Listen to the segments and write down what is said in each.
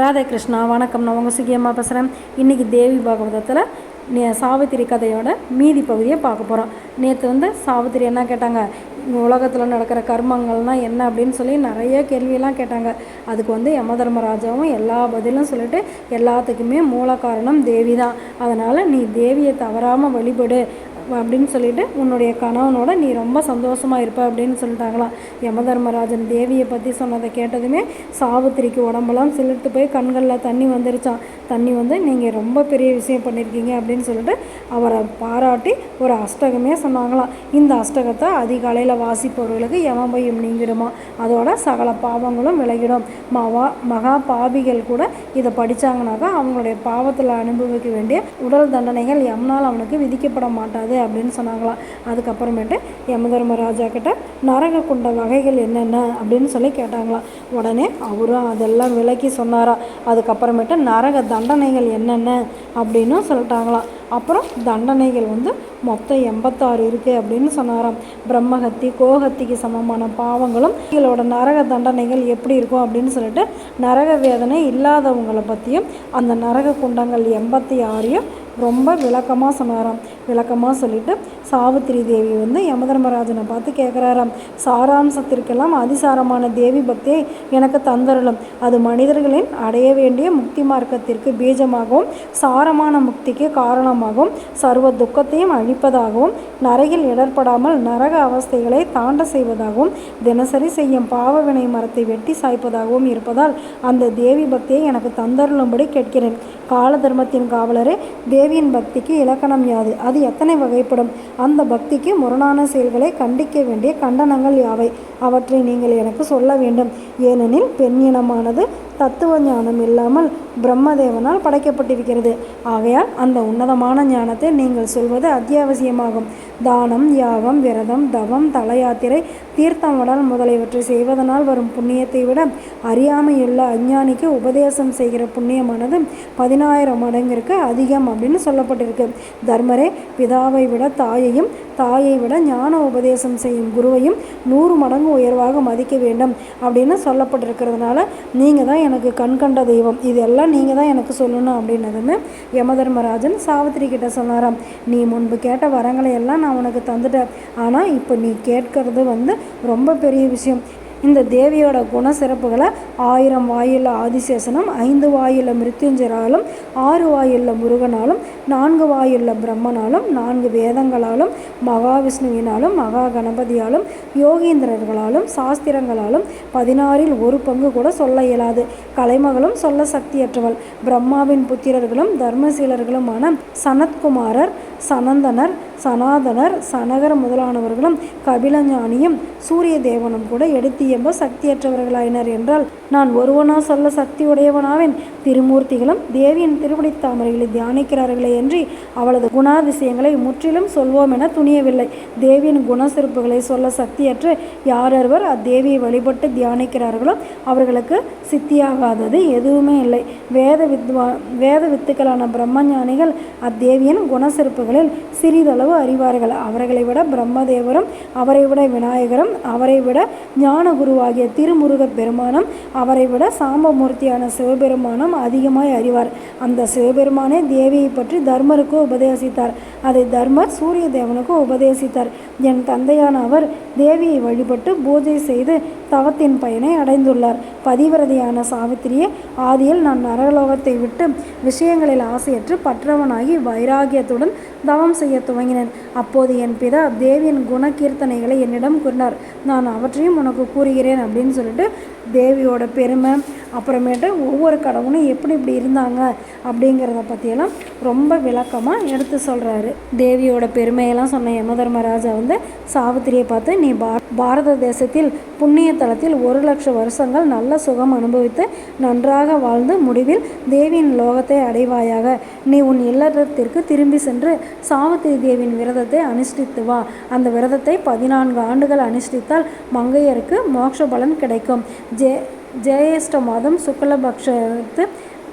ராதே கிருஷ்ணா வணக்கம். நான் உங்கள் சுகியம்மா பேசுகிறேன் இன்றைக்கி தேவி பாகவதத்தில் நே சாவித்திரி கதையோட மீதி பகுதியை பார்க்க போகிறோம் நேற்று வந்து சாவித்திரி என்ன கேட்டாங்க? உலகத்தில் நடக்கிற கர்மங்கள்னால் என்ன அப்படின்னு சொல்லி நிறைய கேள்வியெல்லாம் கேட்டாங்க. அதுக்கு வந்து யம தர்மராஜாவும் எல்லா பதிலும் சொல்லிட்டு எல்லாத்துக்குமே மூல காரணம் தேவி தான் அதனால் நீ தேவியை தவறாமல் வழிபடு. அப்படின்னு சொல்லிட்டு உன்னுடைய கணவனோட நீ ரொம்ப சந்தோஷமாக இருப்ப அப்படின்னு சொல்லிட்டாங்களாம். யமதர்மராஜன் தேவியை பற்றி சொன்னதை கேட்டதுமே சாவித்திரிக்கு உடம்பெல்லாம் சிலிர்த்து போய் கண்களில் தண்ணி வந்துருச்சான் தண்ணி வந்து நீங்கள் ரொம்ப பெரிய விஷயம் பண்ணியிருக்கீங்க அப்படின்னு சொல்லிட்டு அவரை பாராட்டி ஒரு அஷ்டகமே சொன்னாங்களாம். இந்த அஷ்டகத்தை அதிகாலையில் வாசிப்பவர்களுக்கு யமபயம் நீங்கிடுமா? அதோட சகல பாவங்களும் விலகிடும். மகா மகா பாபிகள் கூட இதை படித்தாங்கனாக்கா அவங்களுடைய பாவத்தில் அனுபவிக்க வேண்டிய உடல் தண்டனைகள் எம்னால் அவனுக்கு விதிக்கப்பட மாட்டாது. அப்படின்னு சொன்னாங்களாம். அதுக்கப்புறமேட்டு யமதர்மராஜா கிட்ட நரக குண்ட வகைகள் என்னென்ன அப்படின்னு சொல்லி கேட்டாங்களாம். உடனே அவரும் அதெல்லாம் விளக்கி சொன்னாரா. அதுக்கப்புறமேட்டு நரக தண்டனைகள் என்னென்ன அப்படின்னும் சொல்லிட்டாங்களாம். அப்புறம் தண்டனைகள் வந்து மொத்தம் எண்பத்தாறு இருக்குது அப்படின்னு சொன்னாராம். பிரம்மஹத்தி கோஹத்திக்கு சமமான பாவங்களும் இவங்களோட நரக தண்டனைகள் எப்படி இருக்கும் அப்படின்னு சொல்லிட்டு நரக வேதனை இல்லாதவங்களை பற்றியும் அந்த நரக குண்டங்கள் எண்பத்தி ஆறையும் ரொம்ப விளக்கமாக சொன்னாராம். விளக்கமாக சொல்லிட்டு சாவித்திரி தேவி வந்து யமதர்மராஜனை பார்த்து கேட்குறாராம் சாராம்சத்திற்கெல்லாம் அதிசாரமான தேவி பக்தியை எனக்கு தந்தருளும். அது மனிதர்களின் அடைய வேண்டிய முக்தி மார்க்கத்திற்கு பீஜமாகவும் சாரமான முக்திக்கு காரணம் காரணமாகவும் சர்வ துக்கத்தையும் அழிப்பதாகவும் நரகில் இடர்படாமல் நரக அவஸ்தைகளை தாண்ட செய்வதாகவும் தினசரி செய்யும் பாவவினை மரத்தை வெட்டி சாய்ப்பதாகவும் இருப்பதால் அந்த தேவி பக்தியை எனக்கு தந்தருளும்படி கேட்கிறேன். கால தர்மத்தின் காவலரே தேவியின் பக்திக்கு இலக்கணம் யாது? அது எத்தனை வகைப்படும்? அந்த பக்திக்கு முரணான செயல்களை கண்டிக்க வேண்டிய கண்டனங்கள் யாவை? அவற்றை நீங்கள் எனக்கு சொல்ல வேண்டும். ஏனெனில் பெண் இனமானது தத்துவ ஞானம் இல்லாமல் பிரம்மதேவனால் படைக்கப்பட்டிருக்கிறது. ஆகையால் அந்த உன்னதமான ஞானத்தை நீங்கள் சொல்வது அத்தியாவசியமாகும். தானம் யாகம் விரதம் தவம் தலயாத்திரை தீர்த்தம் வடல் முதலியவற்றை செய்வதனால் வரும் புண்ணியத்தை விட அறியாமையுள்ள அஞ்ஞானிக்கு உபதேசம் செய்கிற புண்ணியமானது பதினாயிரம் மடங்கிற்கு அதிகம் அப்படின்னு சொல்லப்பட்டிருக்கு. தர்மரே பிதாவை விட தாயையும் தாயை விட ஞான உபதேசம் செய்யும் குருவையும் நூறு மடங்கு உயர்வாக மதிக்க வேண்டும் அப்படின்னு சொல்லப்பட்டிருக்கிறதுனால நீங்கள் தான் எனக்கு கண்கண்ட தெய்வம். இதெல்லாம் நீங்கள் தான் எனக்கு சொல்லணும் அப்படின்னதுன்னு யமதர்மராஜன் சாவித்திரி கிட்ட சொன்னாராம் நீ முன்பு கேட்ட வரங்களை எல்லாம் நான் உனக்கு தந்துட்டேன். ஆனால் இப்போ நீ கேட்கறது வந்து ரொம்ப பெரிய விஷயம். இந்த தேவியோட குண சிறப்புகளை ஆயிரம் வாயில ஆதிசேஷனும் ஐந்து வாயில மிருத்யுஞ்சராலும் ஆறு வாயில முருகனாலும் நான்கு வாயில பிரம்மனாலும் நான்கு வேதங்களாலும் மகாவிஷ்ணுவினாலும் மகா கணபதியாலும் யோகீந்திரர்களாலும் சாஸ்திரங்களாலும் பதினாறில் ஒரு பங்கு கூட சொல்ல இயலாது. கலைமகளும் சொல்ல சக்தியற்றவள். பிரம்மாவின் புத்திரர்களும் தர்மசீலர்களுமான சனத்குமாரர் சனந்தனர் சனாதனர் சனகர் முதலானவர்களும் கபிலஞானியும் சூரிய தேவனும் கூட எடுத்து எம்ப சக்தியற்றவர்களாயினர் என்றால் நான் ஒருவனா சொல்ல சக்தி உடையவனாவேன் திருமூர்த்திகளும் தேவியின் திருவடி தாமரைகளை தியானிக்கிறார்களே என்று அவளது குணாதிசயங்களை முற்றிலும் சொல்வோம் என துணியவில்லை. தேவியின் குணசிறப்புகளை சொல்ல சக்தியற்று யாரொருவர் அத்தேவியை வழிபட்டு தியானிக்கிறார்களோ அவர்களுக்கு சித்தியாகாதது எதுவுமே இல்லை. வேத வித்வா வேத வித்துக்களான பிரம்மஞானிகள் அத்தேவியின் குணசிறப்புகளில் சிறிதளவு அறிவார்கள். அவர்களை விட பிரம்மதேவரும் அவரை விட விநாயகரும் அவரை விட ஞான குருவாகிய திருமுருகப் பெருமானும் அவரை விட சாம்பமூர்த்தியான சிவபெருமானும் அதிகமாய் அறிவார். அந்த சிவபெருமானே தேவியை பற்றி தர்மருக்கு உபதேசித்தார். அதை தர்மர் சூரிய தேவனுக்கு உபதேசித்தார். என் தந்தையான அவர் தேவியை வழிபட்டு பூஜை செய்து தவத்தின் பயனை அடைந்துள்ளார். பதிவிரதையான சாவித்திரியே ஆதியில் நான் நரலோகத்தை விட்டு விஷயங்களில் ஆசையற்று பற்றவனாகி வைராகியத்துடன் தவம் செய்ய துவங்கினேன். அப்போது என் பிதா தேவியின் குணகீர்த்தனைகளை என்னிடம் கூறினார். நான் அவற்றையும் உனக்கு கூறுகிறேன் அப்படின்னு சொல்லிட்டு தேவியோட பெருமை அப்புறமேட்டு ஒவ்வொரு கடவுளும் எப்படி இப்படி இருந்தாங்க அப்படிங்கிறத பற்றியெல்லாம் ரொம்ப விளக்கமாக எடுத்து சொல்கிறாரு தேவியோட பெருமையெல்லாம் சொன்ன யமதர்மராஜா வந்து சாவித்திரியை பார்த்து நீ பா பாரத தேசத்தில் புண்ணிய தலத்தில் ஒரு லட்சம் வருஷங்கள் நல்ல சுகம் அனுபவித்து நன்றாக வாழ்ந்து முடிவில் தேவியின் லோகத்தை அடைவாயாக. நீ உன் இல்லத்திற்கு திரும்பி சென்று சாவித்திரி தேவியின் விரதத்தை அனுஷ்டித்து வா. அந்த விரதத்தை பதினான்கு ஆண்டுகள் அனுஷ்டித்தால் மங்கையருக்கு மோட்ச பலன் கிடைக்கும். ஜே ஜெயேஷ்ட மாதம் சுக்லபக்ஷத்து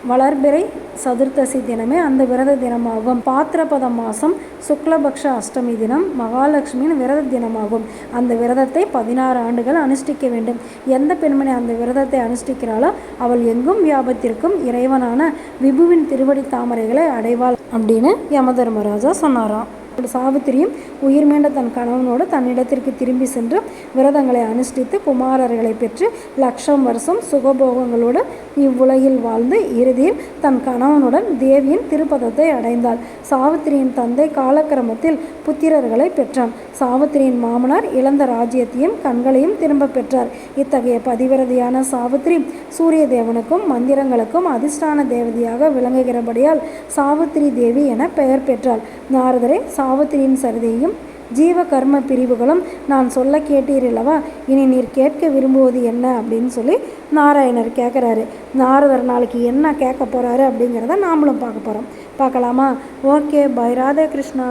வளர்பிறை சதுர்த்தசி தினமே அந்த விரத தினமாகும். பாத்திரபத மாதம் சுக்லபக்ஷ அஷ்டமி தினம் மகாலட்சுமியின் விரத தினமாகும். அந்த விரதத்தை பதினாறு ஆண்டுகள் அனுஷ்டிக்க வேண்டும். எந்த பெண்மணி அந்த விரதத்தை அனுஷ்டிக்கிறாளோ அவள் எங்கும் வியாபத்திற்கும் இறைவனான விபுவின் திருவடி தாமரைகளை அடைவாள் அப்படின்னு யமதர்மராஜா சொன்னாராம். சாவித்திரியும் உயிர் மீண்ட தன் கணவனோடு தன்னிடத்திற்கு திரும்பி சென்று விரதங்களை அனுஷ்டித்து குமாரர்களை பெற்று லட்சம் வருஷம் சுகபோகங்களோடு இவ்வுலகில் வாழ்ந்து இறுதியில் தன் கணவனுடன் தேவியின் திருப்பதத்தை அடைந்தாள். சாவித்திரியின் தந்தை காலக்கிரமத்தில் புத்திரர்களை பெற்றான். சாவித்திரியின் மாமனார் இழந்த ராஜ்யத்தையும் கண்களையும் திரும்ப பெற்றார். இத்தகைய பதிவிரதியான சாவித்திரி சூரிய தேவனுக்கும் மந்திரங்களுக்கும் அதிர்ஷ்டான தேவதையாக விளங்குகிறபடியால் சாவித்திரி தேவி என பெயர் பெற்றாள். நாரதரே சாவித்திரியின் சரிதையும் ஜீவ கர்ம பிரிவுகளும் நான் சொல்ல கேட்டீரல்லவா? இனி நீர் கேட்க விரும்புவது என்ன அப்படின்னு சொல்லி நாராயணர் கேட்குறாரு நாரதர் நாளைக்கு என்ன கேட்க போகிறாரு அப்படிங்கிறத நாமளும் பார்க்க போகிறோம் பார்க்கலாமா? Okay bye Radhe Krishna